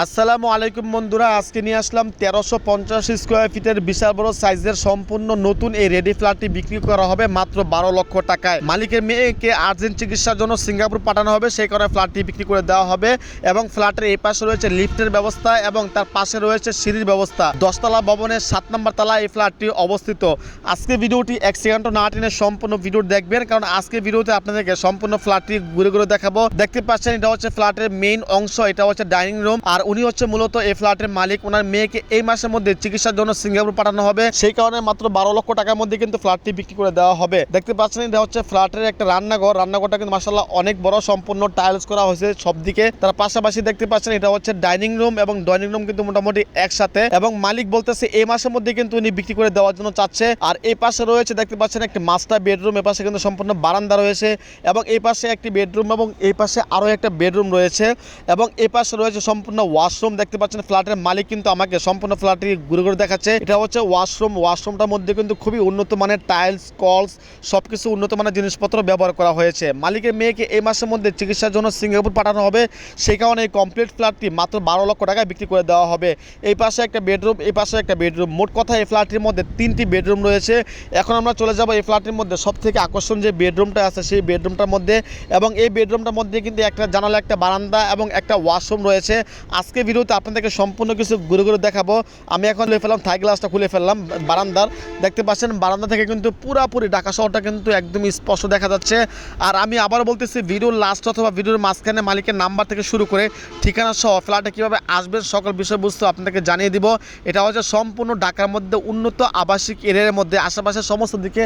আসসালামু আলাইকুম বন্ধুরা, আজকে নিয়ে আসলাম তেরোশো পঞ্চাশ স্কোয়ার ফিটের বিশাল বড় সাইজের সম্পূর্ণ নতুন এই রেডি ফ্ল্যাটটি বিক্রি করা হবে মাত্র বারো লক্ষ টাকায়। মালিকের মেয়েকে আর্জেন্ট চিকিৎসার জন্য সিঙ্গাপুর পাঠানো হবে, সেই কারণে ফ্ল্যাটটি বিক্রি করে দেওয়া হবে এবং ফ্ল্যাটের এই পাশে রয়েছে লিফটের ব্যবস্থা এবং তার পাশে রয়েছে সিঁড়ির ব্যবস্থা। দশতলা ভবনের সাত নম্বর তলা এই ফ্ল্যাটটি অবস্থিত। আজকে ভিডিওটি এক সেকেন্ড না টেনে সম্পূর্ণ ভিডিও দেখবেন, কারণ আজকে ভিডিওতে আপনাদেরকে সম্পূর্ণ ফ্ল্যাটটি ঘুরে ঘুরে দেখাবো। দেখতে পাচ্ছেন, এটা হচ্ছে ফ্ল্যাটের মেইন অংশ, এটা হচ্ছে ডাইনিং রুম আর উনি হচ্ছে মূলত এই ফ্ল্যাটের মালিক। ওনার মেয়েকে এই মাসের মধ্যে চিকিৎসার জন্য সিঙ্গাপুর পাঠানো হবে। সেই কারণে মাত্র বারো লক্ষ টাকার মধ্যে কিন্তু ফ্ল্যাটটি বিক্রি করে দেওয়া হবে। দেখতে পাচ্ছেন, এটা হচ্ছে ফ্ল্যাটের একটা রান্নাঘর। রান্নাঘরটা কিন্তু মাসাল্লাহ অনেক বড়, সম্পূর্ণ টাইলস করা হয়েছে সব দিকে তার পাশাপাশি দেখতে পাচ্ছেন, এটা হচ্ছে ডাইনিং রুম এবং ডাইনিং রুম কিন্তু মোটামুটি একসাথে। এবং মালিক বলতেছে, এই মাসের মধ্যে কিন্তু উনি বিক্রি করে দেওয়ার জন্য চাচ্ছে। আর এই পাশে রয়েছে, দেখতে পাচ্ছেন, একটি মাস্টার বেডরুম। এ পাশে কিন্তু সম্পূর্ণ বারান্দা রয়েছে এবং এই পাশে একটি বেডরুম এবং এই পাশে আরও একটা বেডরুম রয়েছে। এবং এই পাশে রয়েছে সম্পূর্ণ ওয়াশরুম দেখতে পাচ্ছেন, ফ্ল্যাটের মালিক কিন্তু আমাকে সম্পূর্ণ ফ্ল্যাটটি ঘুরে ঘুরে দেখাচ্ছে। এটা হচ্ছে ওয়াশরুম, ওয়াশরুমটার মধ্যে কিন্তু খুবই উন্নত মানের টাইলস, কলস সব কিছু উন্নত মানের জিনিসপত্র ব্যবহার করা হয়েছে। মালিকের মেয়েকে এই মাসের মধ্যে চিকিৎসার জন্য সিঙ্গাপুর পাঠানো হবে। সেই কারণে এই কমপ্লিট ফ্ল্যাটটি মাত্র বারো লক্ষ টাকায় বিক্রি করে দেওয়া হবে। এই পাশে একটা বেডরুম, এই পাশে একটা বেডরুম। মোট কথা এই ফ্ল্যাটটির মধ্যে তিনটি বেডরুম রয়েছে। এখন আমরা চলে যাব এই ফ্ল্যাটটির মধ্যে। সব থেকে আকর্ষণ যে বেডরুমটা আছে, সেই বেডরুমটার মধ্যে। এবং এই বেডরুমটার মধ্যে কিন্তু একটা জানালা, একটা বারান্দা এবং একটা ওয়াশরুম রয়েছে। আজকে ভিডিওতে আপনাদেরকে সম্পূর্ণ কিছু ঘুরে ঘুরে দেখাবো। আমি এখন খুলে ফেললাম, থাই গ্লাসটা খুলে ফেললাম, বারান্দার। দেখতে পাচ্ছেন, বারান্দা থেকে কিন্তু পুরাপুরি ঢাকা শহরটা কিন্তু একদম স্পষ্ট দেখা যাচ্ছে। আর আমি আবার বলতেছি, ভিডিওর লাস্ট অথবা ভিডিওর মাঝখানে মালিকের নাম্বার থেকে শুরু করে ঠিকানা সহ ফ্ল্যাটে কীভাবে আসবেন, সকল বিষয়বস্তু আপনাদেরকে জানিয়ে দিব। এটা হচ্ছে সম্পূর্ণ ঢাকার মধ্যে উন্নত আবাসিক এরিয়ার মধ্যে। আশেপাশের সমস্ত দিকে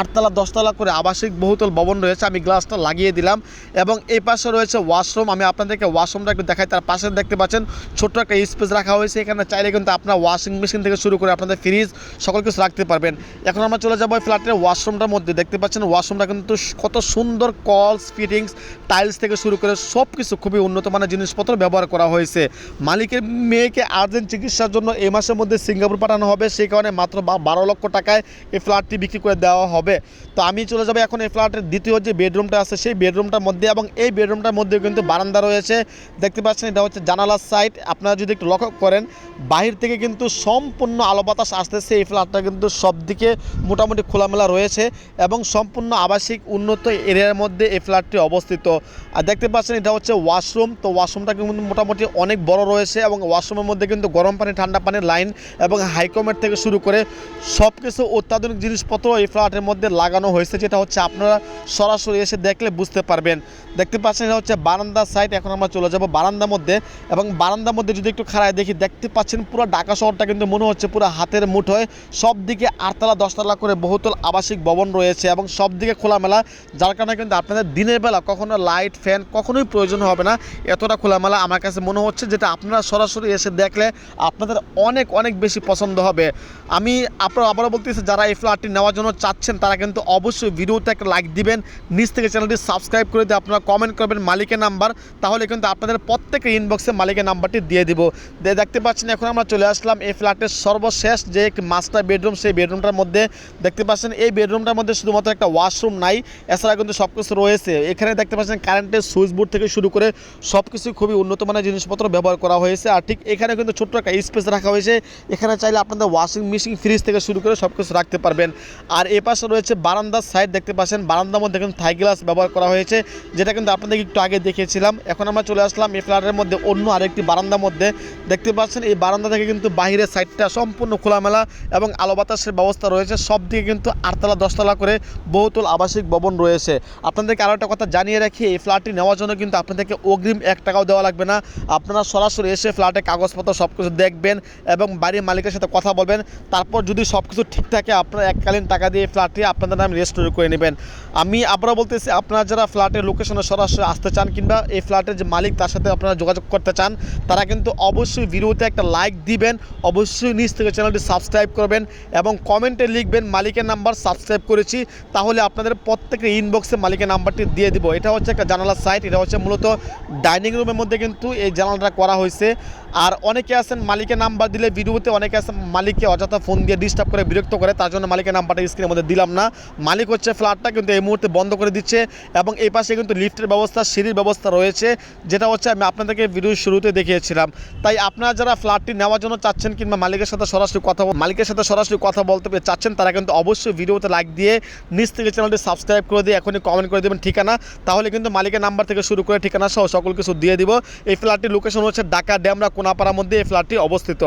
আটতলা, দশতলা করে আবাসিক বহুতল ভবন রয়েছে। আমি গ্লাসটা লাগিয়ে দিলাম এবং এই পাশে রয়েছে ওয়াশরুম আমি আপনাদেরকে ওয়াশরুমটা একটু দেখাই, তার পাশে দেখতে পাচ্ছেন ছোট্ট একটা স্পেস রাখা হয়েছে। এখানে চাইলে কিন্তু আপনার ওয়াশিং মেশিন থেকে শুরু করে আপনাদের ফ্রিজ সকল কিছু রাখতে পারবেন। এখন আমরা চলে যাব ফ্ল্যাটের ওয়াশরুমটার মধ্যে। দেখতে পাচ্ছেন ওয়াশরুমটা কিন্তু কত সুন্দর কলস ফিটিংস টাইলস থেকে শুরু করে সব কিছু খুবই উন্নত মানের জিনিসপত্র ব্যবহার করা হয়েছে। মালিকের মেয়েকে আর্জেন্ট চিকিৎসার জন্য এই মাসের মধ্যে সিঙ্গাপুর পাঠানো হবে। সেই কারণে মাত্র বারো লক্ষ টাকায় এই ফ্ল্যাটটি বিক্রি করে দেওয়া হবে। তো আমি চলে যাব এখন এই ফ্ল্যাটের দ্বিতীয় যে বেডরুমটা আছে, সেই বেডরুমটার মধ্যে এবং এই বেডরুমটার মধ্যে কিন্তু বারান্দা রয়েছে। দেখতে পাচ্ছেন, এটা হচ্ছে জানালার সাইড আপনারা যদি একটু লক্ষ্য করেন, বাহির থেকে কিন্তু সম্পূর্ণ আলো বাতাস আসতেছে। এই ফ্ল্যাটটা কিন্তু সব দিকে মোটামুটি খোলামেলা রয়েছে এবং সম্পূর্ণ আবাসিক উন্নত এরিয়ার মধ্যে এই ফ্ল্যাটটি অবস্থিত। আর দেখতে পাচ্ছেন, এটা হচ্ছে ওয়াশরুম। তো ওয়াশরুমটা কিন্তু মোটামুটি অনেক বড় রয়েছে এবং ওয়াশরুমের মধ্যে কিন্তু গরম পানি, ঠান্ডা পানির লাইন এবং হাইকমেট থেকে শুরু করে সব কিছু অত্যাধুনিক জিনিসপত্র এই ফ্ল্যাটের মধ্যে লাগানো হয়েছে, যেটা হচ্ছে আপনারা সরাসরি এসে দেখলে বুঝতে পারবেন। দেখতে পাচ্ছেন, এটা হচ্ছে বারান্দা সাইড এখন আমরা চলে যাব বারান্দার মধ্যে এবং বারান্দার মধ্যে যদি একটু খাড়ায় দেখি, দেখতে পাচ্ছেন পুরো ঢাকা শহরটা কিন্তু মনে হচ্ছে পুরো হাতের মুঠোয় সব দিকে আটতলা, দশতলা করে বহুতল আবাসিক ভবন রয়েছে এবং সব দিকে খোলামেলা, যার কারণে কিন্তু আপনাদের দিনের বেলা কখনো লাইট, ফ্যান কখনোই প্রয়োজন হবে না। এতটা খোলামেলা আমার কাছে মনে হচ্ছে যেটা আপনারা সরাসরি এসে দেখলে আপনাদের অনেক অনেক বেশি পছন্দ হবে। আমি আপনারা আবারও বলতেছি, যারা এই ফ্ল্যাটটি নেওয়ার জন্য চাচ্ছেন, তারা কিন্তু অবশ্যই ভিডিওতে একটা লাইক দিবেন। নিচ থেকে চ্যানেলটি সাবস্ক্রাইব করে দিয়ে আপনারা কমেন্ট করবেন মালিকের নাম্বার। তাহলে কিন্তু আপনাদের প্রত্যেকের ইনবক্সে মালিকের নাম্বারটি দিয়ে দিব। দেখতে পাচ্ছেন এখন আমরা চলে আসলাম এই ফ্ল্যাটের সর্বশেষ যে মাস্টার বেডরুম, সেই বেডরুমটার মধ্যে। দেখতে পাচ্ছেন এই বেডরুমটার মধ্যে শুধুমাত্র একটা ওয়াশরুম নাই, এছাড়া কিন্তু সব কিছু রয়েছে। এখানে দেখতে পাচ্ছেন কারেন্টের সুইচ বোর্ড থেকে শুরু করে সব কিছু খুবই উন্নত মানের জিনিসপত্র ব্যবহার করা হয়েছে। আর ঠিক এখানে কিন্তু ছোট্ট একটা স্পেস রাখা হয়েছে। এখানে চাইলে আপনাদের ওয়াশিং মেশিন, ফ্রিজ থেকে শুরু করে সব কিছু রাখতে পারবেন। আর এ পাশে রয়েছে বারান্দার সাইড, দেখতে পাচ্ছেন বারান্দার মধ্যে কিন্তু থাই গ্লাস ব্যবহার করা হয়েছে, যেটা কিন্তু আপনাদের একটু আগে দেখিয়েছিলাম। এখন আমরা চলে আসলাম এই ফ্ল্যাটের মধ্যে অন্য আরেকটি বারান্দার মধ্যে দেখতে পাচ্ছেন, এই বারান্দা থেকে কিন্তু বাইরের সাইডটা সম্পূর্ণ খোলামেলা এবং আলো বাতাসের ব্যবস্থা রয়েছে। সব দিকে কিন্তু আটতলা, দশতলা করে বহুতল আবাসিক ভবন রয়েছে। আপনাদেরকে আরও একটা কথা জানিয়ে রাখি, এই ফ্ল্যাটটি নেওয়ার জন্য কিন্তু আপনাদেরকে অগ্রিম এক টাকাও দেওয়া লাগবে না। আপনারা সরাসরি এসে ফ্ল্যাটের কাগজপত্র সব কিছু দেখবেন এবং বাড়ির মালিকের সাথে কথা বলবেন। তারপর যদি সব কিছু ঠিক থাকে, আপনারা এককালীন টাকা দিয়ে ফ্ল্যাটটি আপনাদের নামে রেজিস্টার করে নেবেন। আমি আবারও বলতেছি, আপনারা যারা ফ্ল্যাটের লোকেশনে সরাসরি আসতে চান কিংবা এই ফ্ল্যাটের যে মালিক, তার সাথে আপনারা যোগাযোগ করতে চান তারা কিন্তু অবশ্যই ভিডিওতে একটা লাইক দিবেন, অবশ্যই নিচ থেকে চ্যানেলটি সাবস্ক্রাইব করবেন এবং কমেন্টে লিখবেন, মালিকের নাম্বার সাবস্ক্রাইব করেছি, তাহলে আপনাদের প্রত্যেকের ইনবক্সে মালিকের নাম্বারটি দিয়ে দিব। এটা হচ্ছে একটা জানালার সাইট এটা হচ্ছে মূলত ডাইনিং রুমের মধ্যে কিন্তু এই জানালাটা করা হয়েছে। আর অনেকে আছেন মালিকের নাম্বার দিলে ভিডিওতে অনেকে আছেন মালিককে অযথা ফোন দিয়ে ডিস্টার্ব করে, বিরক্ত করে, তার জন্য মালিকের নাম্বারটা স্ক্রিনের মধ্যে দিলাম না। মালিক হচ্ছে ফ্ল্যাটটা কিন্তু এই মুহূর্তে বন্ধ করে দিচ্ছে এবং এই পাশে কিন্তু লিফটের ব্যবস্থা, সিঁড়ির ব্যবস্থা রয়েছে, যেটা হচ্ছে আমি আপনাদেরকে ভিডিও শুরুতে দেখিয়েছিলাম। তাই আপনারা যারা ফ্ল্যাটটি নেওয়ার জন্য চাচ্ছেন কিংবা মালিকের সাথে সরাসরি কথা মালিকের সাথে সরাসরি কথা বলতে চাচ্ছেন, তারা কিন্তু অবশ্যই ভিডিওতে লাইক দিয়ে নিচ থেকে চ্যানেলটি সাবস্ক্রাইব করে দিয়ে এখনই কমেন্ট করে দেবেন ঠিকানা। তাহলে কিন্তু মালিকের নাম্বার থেকে শুরু করে ঠিকানা সহ সকল কিছু দিয়ে দিব। এই ফ্ল্যাটটির লোকেশন হচ্ছে ঢাকা ড্যামরা কোনাপাড়ার মধ্যে এই ফ্ল্যাটটি অবস্থিত।